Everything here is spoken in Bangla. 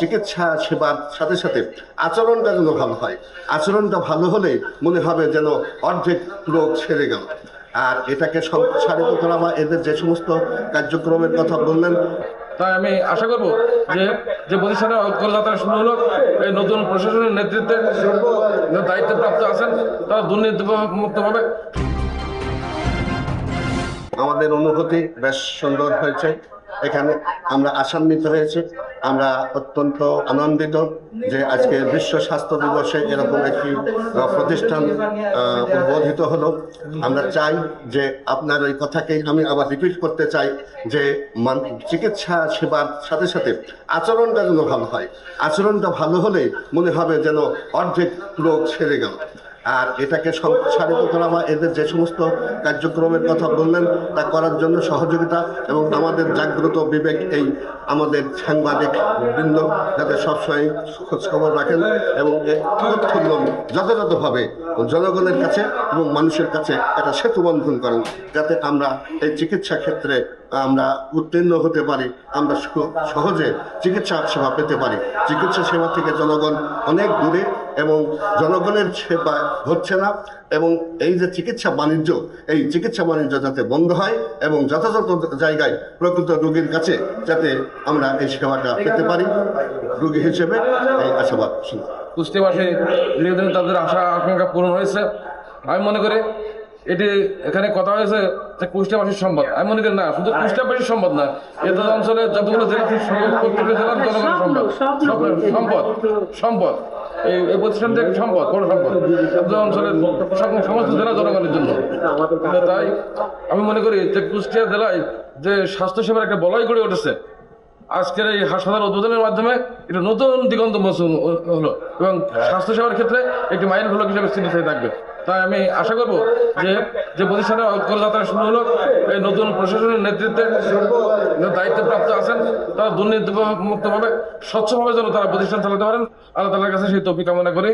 চিকিৎসা সেবার সাথে সাথে আচরণটা যেন ভালো হয়। আচরণটা ভালো হলে মনে হবে যেন অর্ধেক রোগ সেরে গেল। আর এটাকে সম্প্রসারিত করা বা এদের যে সমস্ত কার্যক্রমের কথা বললেন তাই আমি আশা করব যে যে প্রতিষ্ঠানে কলকাতা শুরু হলো এই নতুন প্রশাসনের নেতৃত্বে যারা দায়িত্বে প্রাপ্ত আছেন তারা দুর্নীতি মুক্তভাবে আমাদের অনুভূতি বেশ সুন্দর হয়েছে। এখানে আমরা আশান্বিত হয়েছি। আমরা অত্যন্ত আনন্দিত যে আজকে বিশ্ব স্বাস্থ্য দিবসে এরকম একটি প্রতিষ্ঠান উদ্বোধিত হলো। আমরা চাই যে আপনার ওই কথাকেই আমি আবার রিপিট করতে চাই যে চিকিৎসা সেবার সাথে সাথে আচরণটা যেন ভালো হয়। আচরণটা ভালো হলে মনে হবে যেন অর্ধেক রোগ সেরে গেল। আর এটাকে সম্প্রসারিত করা বা এদের যে সমস্ত কার্যক্রমের কথা বললেন, তা করার জন্য সহযোগিতা এবং আমাদের জাগ্রত বিবেক এই আমাদের সাংবাদিক বৃন্দ যাতে সবসময় খোঁজখবর রাখেন এবং যথাযথভাবে জনগণের কাছে এবং মানুষের কাছে একটা সেতু বন্ধন করেন, যাতে আমরা এই চিকিৎসা ক্ষেত্রে আমরা উত্তীর্ণ হতে পারি, আমরা সহজে চিকিৎসা সেবা পেতে পারি। চিকিৎসা সেবা থেকে জনগণ অনেক দূরে এবং জনগণের সেবা হচ্ছে না এবং এই যে চিকিৎসা বাণিজ্য এই চিকিৎসা বাণিজ্য যাতে বন্ধ হয় এবং যথাযথ জায়গায় প্রকৃত রোগীর কাছে যাতে আমরা এই সেবাটা পেতে পারি রোগী হিসেবে এই আশাবাদ কুষ্টিবাসী তাদের আশা আকাঙ্ক্ষা পূরণ হয়েছে। আমি মনে করি এটি এখানে কথা হয়েছে যে কুষ্টিয়াবাসীর সম্পদ। আমি মনে করি না শুধু কুষ্টিয়াবাসীর সম্পদ না এদের অঞ্চলে যতগুলো জেলা প্রত্যেকটা জেলার জনগণের সম্পদ। সম্পদ সম্পদ। এই প্রতিষ্ঠান থেকে সম্পদ, বড় সম্পদ। অঞ্চলের সমস্ত জেলা জনগণের জন্য। তাই আমি মনে করি যে কুষ্টিয়া জেলায় যে স্বাস্থ্যসেবার একটা বলয় গড়ে উঠেছে, আজকের এই হাসপাতাল উদ্বোধনের মাধ্যমে এটা নতুন দিগন্ত মৌসুম হলো এবং স্বাস্থ্যসেবার ক্ষেত্রে একটি মাইল ফলক হিসেবে চিহ্নিত থাকবে। তাই আমি আশা করব যে যে প্রতিষ্ঠানে কলকাতা শুরু হলো, এই নতুন প্রশাসনের নেতৃত্বে দায়িত্বপ্রাপ্ত প্রাপ্ত আছেন, তারা দুর্নীতি মুক্তভাবে স্বচ্ছভাবে যেন তারা প্রতিষ্ঠান চালাতে পারেন, আল্লাহ তালার কাছে সেই তপি কামনা করি।